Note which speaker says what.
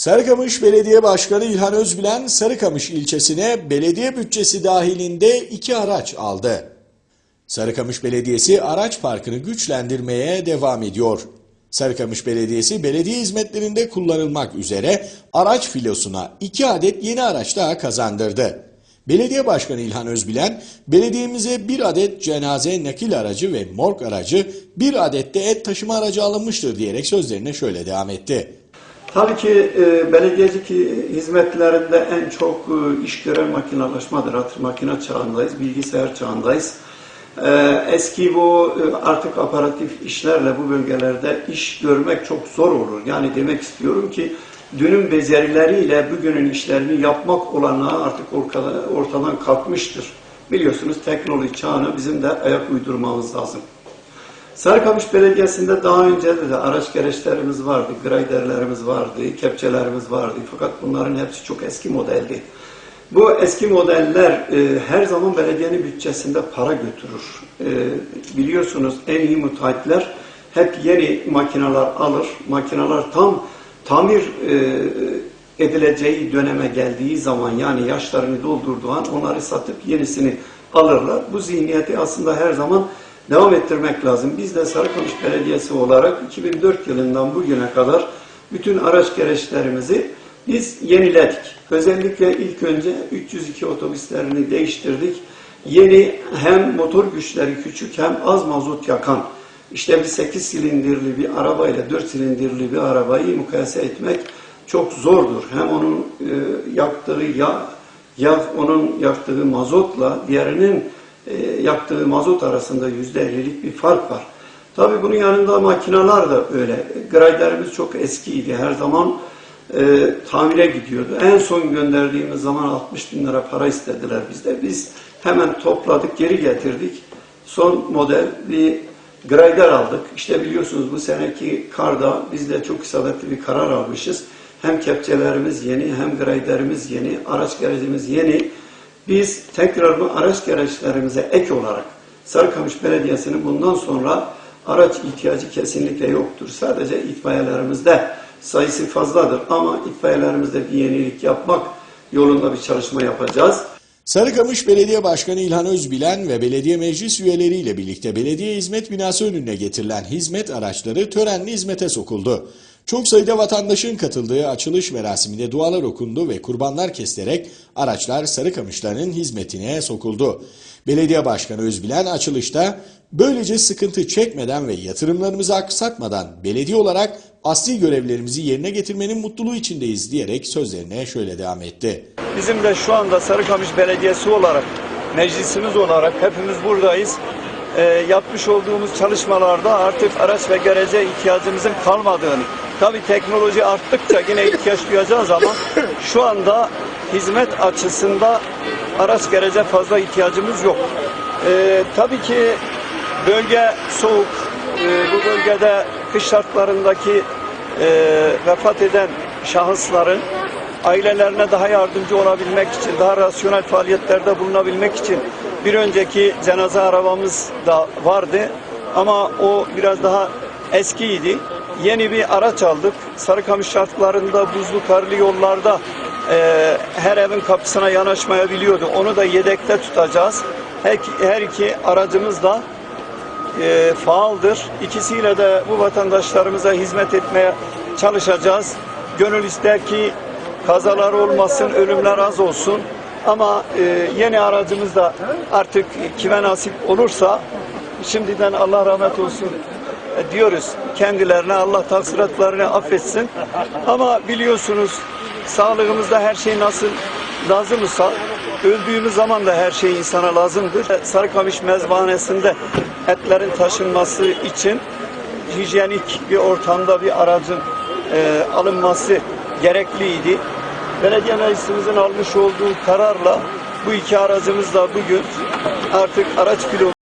Speaker 1: Sarıkamış Belediye Başkanı İlhan Özbilen, Sarıkamış ilçesine belediye bütçesi dahilinde iki araç aldı. Sarıkamış Belediyesi araç parkını güçlendirmeye devam ediyor. Sarıkamış Belediyesi belediye hizmetlerinde kullanılmak üzere araç filosuna iki adet yeni araç daha kazandırdı. Belediye Başkanı İlhan Özbilen, belediyemize bir adet cenaze nakil aracı ve morg aracı, bir adet de et taşıma aracı alınmıştır diyerek sözlerine şöyle devam etti.
Speaker 2: Tabii ki e, belediyecilik hizmetlerinde en çok e, iş gören makinalaşmadır. Artık makine çağındayız, bilgisayar çağındayız. E, eski bu e, artık aparatif işlerle bu bölgelerde iş görmek çok zor olur. Yani demek istiyorum ki dünün becerileriyle bugünün işlerini yapmak olanağı artık ortada, ortadan kalkmıştır. Biliyorsunuz teknoloji çağına bizim de ayak uydurmamız lazım. Sarıkamış Belediyesi'nde daha önce de, araç gereçlerimiz vardı, graderlerimiz vardı, kepçelerimiz vardı. Fakat bunların hepsi çok eski modeldi. Bu eski modeller e, her zaman belediyenin bütçesinde para götürür. E, biliyorsunuz en iyi müteahhitler hep yeni makineler alır. Makineler tam tamir e, edileceği döneme geldiği zaman yani yaşlarını doldurduğu an onları satıp yenisini alırlar. Bu zihniyeti aslında her zaman devam ettirmek lazım. Biz de Sarıkamış Belediyesi olarak 2004 yılından bugüne kadar bütün araç gereçlerimizi biz yeniledik. Özellikle ilk önce 302 otobüslerini değiştirdik. Yeni hem motor güçleri küçük hem az mazot yakan işte bir 8 silindirli bir arabayla 4 silindirli bir arabayı mukayese etmek çok zordur. Hem onun e, yaktığı yağ, yağ, onun yaktığı mazotla diğerinin e, yaktığı mazot arasında yüzde ellilik bir fark var. Tabi bunun yanında makineler da öyle. Graderimiz çok eskiydi. Her zaman e, tamire gidiyordu. En son gönderdiğimiz zaman 60 bin lira para istediler bizde. Biz hemen topladık, geri getirdik. Son model bir grader aldık. İşte biliyorsunuz bu seneki karda biz de çok isabetli bir karar almışız. Hem kepçelerimiz yeni, hem graderimiz yeni, araç gerecimiz yeni. Biz tekrar bu araç gereçlerimize ek olarak Sarıkamış Belediyesi'nin bundan sonra araç ihtiyacı kesinlikle yoktur. Sadece itfaiyelerimizde sayısı fazladır ama itfaiyelerimizde bir yenilik yapmak yolunda bir çalışma yapacağız.
Speaker 1: Sarıkamış Belediye Başkanı İlhan Özbilen ve belediye meclis üyeleriyle birlikte belediye hizmet binası önüne getirilen hizmet araçları törenli hizmete sokuldu. Çok sayıda vatandaşın katıldığı açılış merasiminde dualar okundu ve kurbanlar kesilerek araçlar Sarıkamışların hizmetine sokuldu. Belediye Başkanı Özbilen açılışta böylece sıkıntı çekmeden ve yatırımlarımızı aksatmadan belediye olarak asli görevlerimizi yerine getirmenin mutluluğu içindeyiz diyerek sözlerine şöyle devam etti.
Speaker 3: Bizim de şu anda Sarıkamış Belediyesi olarak, meclisimiz olarak hepimiz buradayız. Ee, yapmış olduğumuz çalışmalarda artık araç ve gerece ihtiyacımızın kalmadığını, tabii teknoloji arttıkça yine ihtiyaç duyacağız ama şu anda hizmet açısında araç gerece fazla ihtiyacımız yok. Ee, tabii ki bölge soğuk, Ee, bu bölgede kış şartlarındaki e, vefat eden şahısların ailelerine daha yardımcı olabilmek için, daha rasyonel faaliyetlerde bulunabilmek için bir önceki cenaze arabamız da vardı ama o biraz daha eskiydi. Yeni bir araç aldık. Sarıkamış şartlarında buzlu karlı yollarda e, her evin kapısına yanaşmayabiliyordu. Onu da yedekte tutacağız. Her, her iki aracımız da e, faaldır. İkisiyle de bu vatandaşlarımıza hizmet etmeye çalışacağız. Gönül ister ki kazalar olmasın, ölümler az olsun. Ama e, yeni aracımız da artık kime nasip olursa şimdiden Allah rahmet olsun diyoruz kendilerine. Allah taksiratlarını affetsin. Ama biliyorsunuz sağlığımızda her şey nasıl lazımsa öldüğümüz zaman da her şey insana lazımdır. Sarıkamış mezbahanesinde etlerin taşınması için hijyenik bir ortamda bir aracın e, alınması gerekliydi. Belediye meclisimizin almış olduğu kararla bu iki aracımız da bugün artık araç pilotu